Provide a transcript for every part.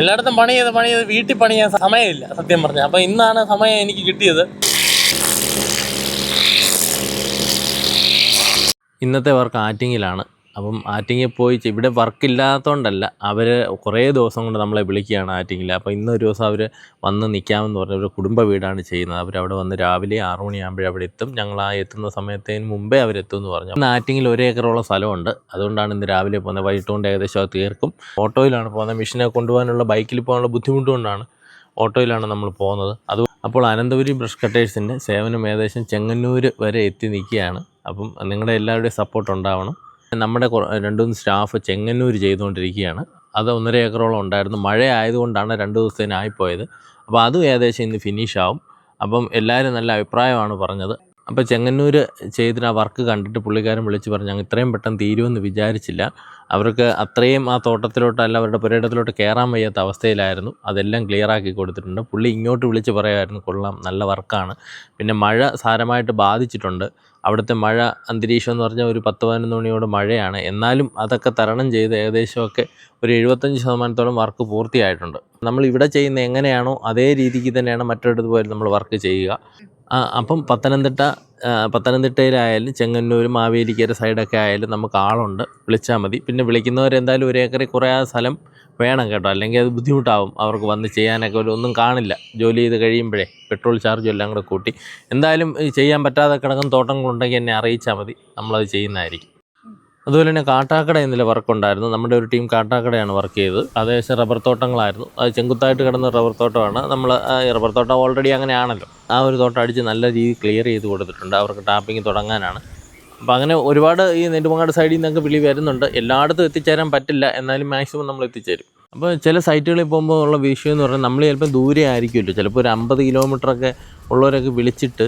എല്ലായിടത്തും പണി ചെയ്ത് പണി ചെയ്ത് വീട്ടിൽ പണിയാൻ സമയമില്ല സത്യം പറഞ്ഞാൽ അപ്പോൾ ഇന്നാണ് സമയം എനിക്ക് കിട്ടിയത്. ഇന്നത്തെ വർക്ക് ആറ്റിങ്ങിലാണ്. അപ്പം ആറ്റിങ്ങിൽ പോയി ഇവിടെ വർക്ക് ഇല്ലാത്തതുകൊണ്ടല്ല അവർ കുറേ ദിവസം കൊണ്ട് നമ്മളെ വിളിക്കുകയാണ് ആറ്റിങ്ങിൽ അപ്പോൾ ഇന്നൊരു ദിവസം അവർ വന്ന് നിൽക്കാമെന്ന് പറഞ്ഞ ഒരു കുടുംബ വീടാണ് ചെയ്യുന്നത്. അവരവിടെ വന്ന് രാവിലെ ആറു മണിയാകുമ്പോഴേ അവിടെ എത്തും. ഞങ്ങൾ ആ എത്തുന്ന സമയത്തേന് മുമ്പേ അവരെത്തും എന്ന് പറഞ്ഞു. ഇന്ന് ആറ്റിങ്ങിൽ ഒരു ഏക്കറോളം സ്ഥലമുണ്ട്. അതുകൊണ്ടാണ് ഇന്ന് രാവിലെ പോകുന്നത്. വൈകിട്ട് കൊണ്ട് ഏകദേശം അത് തീർക്കും. ഓട്ടോയിലാണ് പോകുന്നത്. മെഷീനെ കൊണ്ടുപോകാനുള്ള ബൈക്കിൽ പോകാനുള്ള ബുദ്ധിമുട്ടുകൊണ്ടാണ് ഓട്ടോയിലാണ് നമ്മൾ പോകുന്നത്. അത് അപ്പോൾ അനന്തപുരി ബ്രഷ് കട്ടേഴ്സിന്റെ സേവനം ഏകദേശം ചെങ്ങന്നൂർ വരെ എത്തി നിൽക്കുകയാണ്. അപ്പം നിങ്ങളുടെ എല്ലാവരുടെയും സപ്പോർട്ട് ഉണ്ടാവണം. നമ്മുടെ രണ്ടു മൂന്ന് സ്റ്റാഫ് ചെങ്ങന്നൂർ ചെയ്തുകൊണ്ടിരിക്കുകയാണ്. അത് ഒന്നര ഏക്കറോളം ഉണ്ടായിരുന്നു. മഴ ആയതുകൊണ്ടാണ് രണ്ട് ദിവസത്തേനായിപ്പോയത് അപ്പോൾ അതും ഏകദേശം ഇന്ന് ഫിനിഷ് ആവും. അപ്പം എല്ലാവരും നല്ല അഭിപ്രായമാണ് പറഞ്ഞത്. അപ്പോൾ ചെങ്ങന്നൂർ ചെയ്തിട്ട് ആ വർക്ക് കണ്ടിട്ട് പുള്ളിക്കാരൻ വിളിച്ച് പറഞ്ഞു ഞങ്ങൾ ഇത്രയും പെട്ടെന്ന് തീരുമെന്ന് വിചാരിച്ചില്ല. അവർക്ക് അത്രയും ആ തോട്ടത്തിലോട്ട് അല്ല അവരുടെ പുരയിടത്തിലോട്ട് കയറാൻ വയ്യാത്ത അവസ്ഥയിലായിരുന്നു. അതെല്ലാം ക്ലിയർ ആക്കി കൊടുത്തിട്ടുണ്ട്. പുള്ളി ഇങ്ങോട്ട് വിളിച്ച് പറയുമായിരുന്നു കൊള്ളാം നല്ല വർക്കാണ് പിന്നെ മഴ സാരമായിട്ട് ബാധിച്ചിട്ടുണ്ട്. അവിടുത്തെ മഴ അന്തരീക്ഷം എന്ന് പറഞ്ഞാൽ ഒരു പത്ത് പതിനൊന്ന് മണിയോട് മഴയാണ്. എന്നാലും അതൊക്കെ തരണം ചെയ്ത് ഏകദേശമൊക്കെ ഒരു എഴുപത്തഞ്ച് ശതമാനത്തോളം വർക്ക് പൂർത്തിയായിട്ടുണ്ട്. നമ്മൾ ഇവിടെ ചെയ്യുന്ന എങ്ങനെയാണോ അതേ രീതിക്ക് തന്നെയാണ് മറ്റൊരിടത്ത് പോയാലും നമ്മൾ വർക്ക് ചെയ്യുക. അപ്പം പത്തനംതിട്ട പത്തനംതിട്ടയിലായാലും ചെങ്ങന്നൂർ മാവേലിക്കര സൈഡൊക്കെ ആയാലും നമുക്ക് ആളുണ്ട്. വിളിച്ചാൽ മതി. പിന്നെ വിളിക്കുന്നവരെന്തായാലും ഒരു ഏക്കറിൽ കുറേ സ്ഥലം വേണം കേട്ടോ. അല്ലെങ്കിൽ അത് ബുദ്ധിമുട്ടാവും അവർക്ക് വന്ന് ചെയ്യാനൊക്കെ ഒരു ഒന്നും കാണില്ല. ജോലി ചെയ്ത് കഴിയുമ്പോഴേ പെട്രോൾ ചാർജും എല്ലാം കൂടെ കൂട്ടി. എന്തായാലും ചെയ്യാൻ പറ്റാതെ കിടക്കുന്ന തോട്ടങ്ങളുണ്ടെങ്കിൽ എന്നെ അറിയിച്ചാൽ മതി. നമ്മളത് ചെയ്യുന്നതായിരിക്കും. അതുപോലെ തന്നെ കാട്ടാക്കട എന്നില്ല വർക്കുണ്ടായിരുന്നു. നമ്മുടെ ഒരു ടീം കാട്ടാക്കടയാണ് വർക്ക് ചെയ്തത്. അതേശം റബ്ബർ തോട്ടങ്ങളായിരുന്നു. അത് ചെങ്കുത്തായിട്ട് കിടന്ന റബ്ബർ തോട്ടമാണ്. നമ്മൾ റബ്ബർ തോട്ടം ഓൾറെഡി അങ്ങനെയാണല്ലോ. ആ ഒരു തോട്ടം അടിച്ച് നല്ല രീതിയിൽ ക്ലിയർ ചെയ്ത് കൊടുത്തിട്ടുണ്ട്. അവർക്ക് ടാപ്പിംഗ് തുടങ്ങാനാണ്. അപ്പോൾ അങ്ങനെ ഒരുപാട് ഈ നെടുമങ്ങാട് സൈഡിൽ നിന്നൊക്കെ വിളി വരുന്നുണ്ട്. എല്ലായിടത്തും എത്തിച്ചേരാൻ പറ്റില്ല. എന്നാലും മാക്സിമം നമ്മൾ എത്തിച്ചേരും. അപ്പോൾ ചില സൈറ്റുകളിൽ പോകുമ്പോൾ ഉള്ള വിഷയം എന്ന് പറഞ്ഞാൽ നമ്മൾ ചിലപ്പോൾ ദൂരെ ആയിരിക്കുമല്ലോ ചിലപ്പോൾ ഒരു അമ്പത് കിലോമീറ്ററൊക്കെ ഉള്ളവരൊക്കെ വിളിച്ചിട്ട്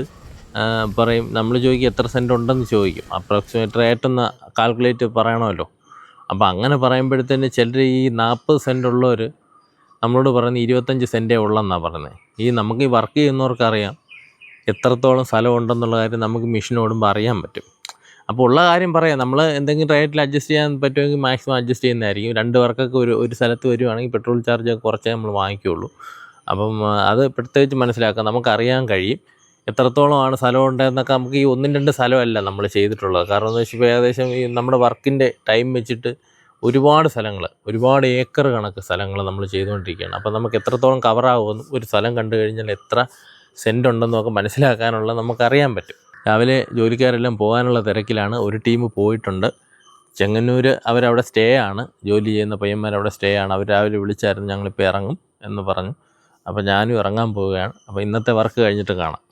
പറയും നമ്മൾ ചോദിക്കും എത്ര സെന്റ് ഉണ്ടെന്ന് ചോദിക്കും. അപ്രോക്സിമേറ്റ് റേറ്റ് ഒന്ന് കാൽക്കുലേറ്റ് പറയണമല്ലോ. അപ്പോൾ അങ്ങനെ പറയുമ്പോഴത്തേന് ചിലർ ഈ നാൽപ്പത് സെന്റ് ഉള്ളവർ നമ്മളോട് പറയുന്നത് ഇരുപത്തഞ്ച് സെന്റേ ഉള്ളെന്നാണ് പറയുന്നത്. ഈ നമുക്ക് ഈ വർക്ക് ചെയ്യുന്നവർക്കറിയാം എത്രത്തോളം സ്ഥലം ഉണ്ടെന്നുള്ള കാര്യം നമുക്ക് മെഷീൻ ഓടുമ്പോൾ അറിയാൻ പറ്റും. അപ്പോൾ ഉള്ള കാര്യം പറയാം നമ്മൾ എന്തെങ്കിലും റേറ്റിൽ അഡ്ജസ്റ്റ് ചെയ്യാൻ പറ്റുമെങ്കിൽ മാക്സിമം അഡ്ജസ്റ്റ് ചെയ്യുന്നതായിരിക്കും. രണ്ട് വർക്കൊക്കെ ഒരു ഒരു സ്ഥലത്ത് വരുവാണെങ്കിൽ പെട്രോൾ ചാർജ് കുറച്ചേ നമ്മൾ വാങ്ങിക്കുകയുള്ളൂ അപ്പം അത് പ്രത്യേകിച്ച് മനസ്സിലാക്കാം. നമുക്കറിയാൻ കഴിയും. എത്രത്തോളമാണ് സ്ഥലം ഉണ്ടെന്നൊക്കെ നമുക്ക് ഈ ഒന്നും രണ്ട് സ്ഥലമല്ല നമ്മൾ ചെയ്തിട്ടുള്ളത്. കാരണം എന്ന് വെച്ചാൽ ഏകദേശം ഈ നമ്മുടെ വർക്കിന്റെ ടൈം വെച്ചിട്ട് ഒരുപാട് സ്ഥലങ്ങൾ ഒരുപാട് ഏക്കർ കണക്ക് സ്ഥലങ്ങൾ നമ്മൾ ചെയ്തുകൊണ്ടിരിക്കുകയാണ്. അപ്പോൾ നമുക്ക് എത്രത്തോളം കവറാകുമെന്നും ഒരു സ്ഥലം കണ്ടു കഴിഞ്ഞാൽ എത്ര സെന്റ് ഉണ്ടെന്നും ഒക്കെ മനസ്സിലാക്കാനുള്ള നമുക്കറിയാൻ പറ്റും. രാവിലെ ജോലിക്കാരെല്ലാം പോകാനുള്ള തിരക്കിലാണ്. ഒരു ടീം പോയിട്ടുണ്ട്. ചെങ്ങന്നൂർ അവരവിടെ സ്റ്റേ ആണ്. ജോലി ചെയ്യുന്ന പയ്യന്മാർ അവിടെ സ്റ്റേ ആണ്. അവർ രാവിലെ വിളിച്ചായിരുന്നു ഞങ്ങളിപ്പോൾ ഇറങ്ങും എന്ന് പറഞ്ഞു. അപ്പോൾ ഞാനും ഇറങ്ങാൻ പോവുകയാണ്. അപ്പോൾ ഇന്നത്തെ വർക്ക് കഴിഞ്ഞിട്ട് കാണാം.